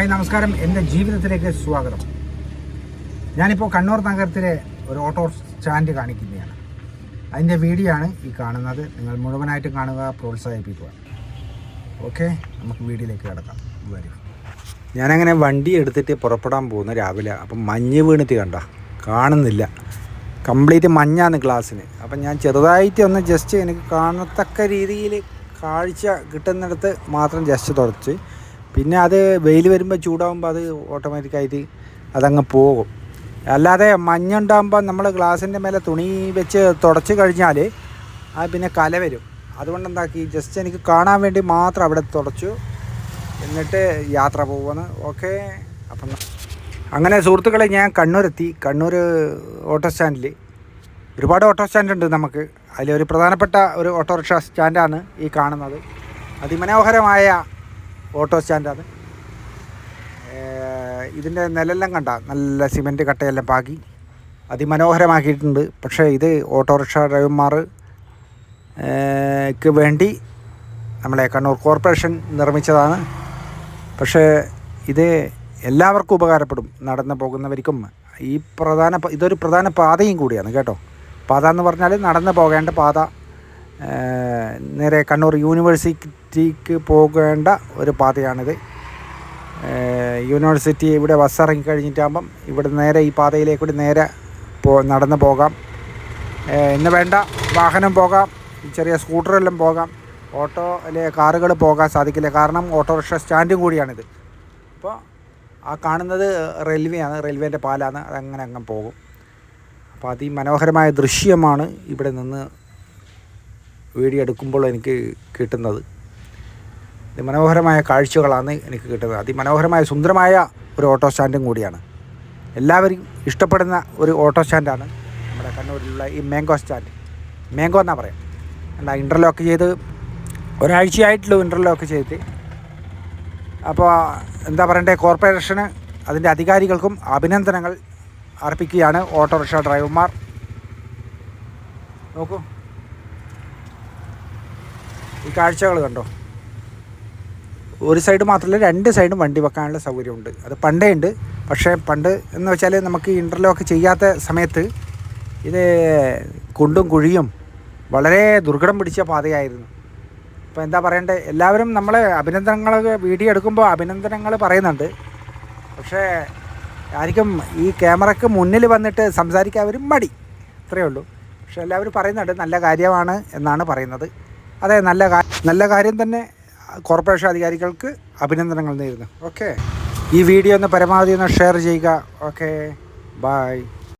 Hi നമസ്കാരം. എന്റെ ജീവിതത്തിലേക്ക് സ്വാഗതം. ഞാനിപ്പോൾ കണ്ണൂർ നഗരത്തിലെ ഒരു ഓട്ടോ സ്റ്റാൻഡ് കാണിക്കുന്നതാണ് അതിന്റെ വീഡിയോ ആണ് ഈ കാണുന്നത്. നിങ്ങൾ മുഴുവനായിട്ടും കാണുക പ്രോത്സാഹിപ്പിക്കുക. ഓക്കെ നമുക്ക് വീഡിയോയിലേക്ക് കിടക്കാം. വരും. ഞാനങ്ങനെ വണ്ടി എടുത്തിട്ട് പുറപ്പെടാൻ പോകുന്നു രാവിലെ അപ്പം മഞ്ഞ് വീണിട്ട് കണ്ട കാണുന്നില്ല. കംപ്ലീറ്റ് മഞ്ഞാണ് ഗ്ലാസ്സിന്. അപ്പം ഞാൻ ചെറുതായിട്ട് ഒന്ന് ജസ്റ്റ് എനിക്ക് കാണത്തക്ക രീതിയിൽ കാഴ്ച കിട്ടുന്നിടത്ത് മാത്രം ജസ്റ്റ് തുടച്ച് പിന്നെ അത് വെയിൽ വരുമ്പോൾ ചൂടാകുമ്പോൾ അത് ഓട്ടോമാറ്റിക്കായിട്ട് അതങ്ങ് പോകും. അല്ലാതെ മഞ്ഞുണ്ടാകുമ്പോൾ നമ്മൾ ഗ്ലാസിന്റെ മേലെ തുണി വെച്ച് തുടച്ച് കഴിഞ്ഞാൽ അത് പിന്നെ കല വരും. അതുകൊണ്ട് എന്താക്കി? ജസ്റ്റ് എനിക്ക് കാണാൻ വേണ്ടി മാത്രം അവിടെ തുടച്ചു. എന്നിട്ട് യാത്ര പോകുമെന്ന് ഓക്കെ അപ്പം അങ്ങനെ സുഹൃത്തുക്കളെ ഞാൻ കണ്ണൂരെത്തി. കണ്ണൂർ ഓട്ടോ സ്റ്റാൻഡിൽ ഒരുപാട് ഓട്ടോ സ്റ്റാൻഡ് ഉണ്ട് നമുക്ക്. അതിലൊരു പ്രധാനപ്പെട്ട ഒരു ഓട്ടോറിക്ഷ സ്റ്റാൻഡാണ് ഈ കാണുന്നത്. അതിമനോഹരമായ ഓട്ടോ സ്റ്റാൻഡാണ് ഇതിന്റെ നിലെല്ലാം കണ്ട. നല്ല സിമന്റ് കട്ടയെല്ലാം പാകി. അതിമനോഹരമാക്കിയിട്ടുണ്ട്. പക്ഷേ ഇത് ഓട്ടോറിക്ഷ ഡ്രൈവർമാർക്ക് വേണ്ടി നമ്മളെ കണ്ണൂർ കോർപ്പറേഷൻ നിർമ്മിച്ചതാണ്. പക്ഷേ ഇത് എല്ലാവർക്കും ഉപകാരപ്പെടും നടന്നു പോകുന്നവർക്കും. ഈ പ്രധാന ഇതൊരു പ്രധാന പാതയും കൂടിയാണ് കേട്ടോ. പാത എന്ന് പറഞ്ഞാൽ നടന്നു പോകേണ്ട പാത. നേരെ കണ്ണൂർ യൂണിവേഴ്സിറ്റിക്ക് പോകേണ്ട ഒരു പാതയാണിത്. യൂണിവേഴ്സിറ്റി ഇവിടെ ബസ് ഇറങ്ങി കഴിഞ്ഞിട്ടാകുമ്പം ഇവിടെ നേരെ ഈ പാതയിലേക്ക് കൂടി നേരെ പോ നടന്ന് പോകാം. ഇന്ന് വേണ്ട വാഹനം പോകാം ചെറിയ സ്കൂട്ടറെല്ലാം പോകാം ഓട്ടോ അല്ലെ കാറുകൾ പോകാൻ സാധിക്കില്ല. കാരണം ഓട്ടോറിക്ഷ സ്റ്റാൻഡും കൂടിയാണിത്. അപ്പോൾ ആ കാണുന്നത് റെയിൽവേയാണ് റെയിൽവേന്റെ പാലാണ് അതങ്ങനെ അങ്ങ് പോകും. അപ്പോൾ അതിമനോഹരമായ ദൃശ്യമാണ് ഇവിടെ നിന്ന് വീഡിയോ എടുക്കുമ്പോൾ എനിക്ക് കിട്ടുന്നത്. അതിമനോഹരമായ കാഴ്ചകളാണ് എനിക്ക് കിട്ടുന്നത്. അതിമനോഹരമായ സുന്ദരമായ ഒരു ഓട്ടോ സ്റ്റാൻഡും കൂടിയാണ്. എല്ലാവരും ഇഷ്ടപ്പെടുന്ന ഒരു ഓട്ടോ സ്റ്റാൻഡാണ് നമ്മുടെ കണ്ണൂരിലുള്ള ഈ മാംഗോ സ്റ്റാൻഡ്. മാംഗോ എന്നാ പറയാം? എന്താ ഇന്റർലോക്ക് ചെയ്ത് ഒരാഴ്ചയായിട്ടുള്ളൂ ഇന്റർലോക്ക് ചെയ്തിട്ട് അപ്പോൾ എന്താ പറയണ്ടേ? കോർപ്പറേഷന് അതിന്റെ അധികാരികൾക്കും അഭിനന്ദനങ്ങൾ അർപ്പിക്കുകയാണ് ഓട്ടോറിക്ഷ ഡ്രൈവർമാർ നോക്കൂ. ഈ കാഴ്ചകൾ കണ്ടോ? ഒരു സൈഡ് മാത്രമല്ല രണ്ട് സൈഡും വണ്ടി വെക്കാനുള്ള സൗകര്യമുണ്ട്. അത് പണ്ടേ ഉണ്ട്. പക്ഷേ പണ്ട് എന്ന് വെച്ചാൽ നമുക്ക് ഇന്റർലോക്ക് ചെയ്യാത്ത സമയത്ത് ഇത് കുണ്ടും കുഴിയും വളരെ ദുർഘടം പിടിച്ച പാതയായിരുന്നു. അപ്പോൾ എന്താ പറയണ്ടേ? എല്ലാവരും നമ്മളെ അഭിനന്ദനങ്ങൾ വീഡിയോ എടുക്കുമ്പോൾ അഭിനന്ദനങ്ങൾ പറയുന്നുണ്ട്. പക്ഷേ ആയിരിക്കും ഈ ക്യാമറയ്ക്ക് മുന്നിൽ വന്നിട്ട് സംസാരിക്കാൻ അവർ മടി. അത്രയേ ഉള്ളൂ. പക്ഷേ എല്ലാവരും പറയുന്നുണ്ട് നല്ല കാര്യമാണ് എന്നാണ് പറയുന്നത്. അതെ നല്ല നല്ല കാര്യം തന്നെ കോർപ്പറേഷൻ അധികാരികൾക്ക് അഭിനന്ദനങ്ങൾ നേരുന്നു. ഓക്കെ ഈ വീഡിയോ ഒന്ന് പരമാവധി ഒന്ന് ഷെയർ ചെയ്യുക. Okay bye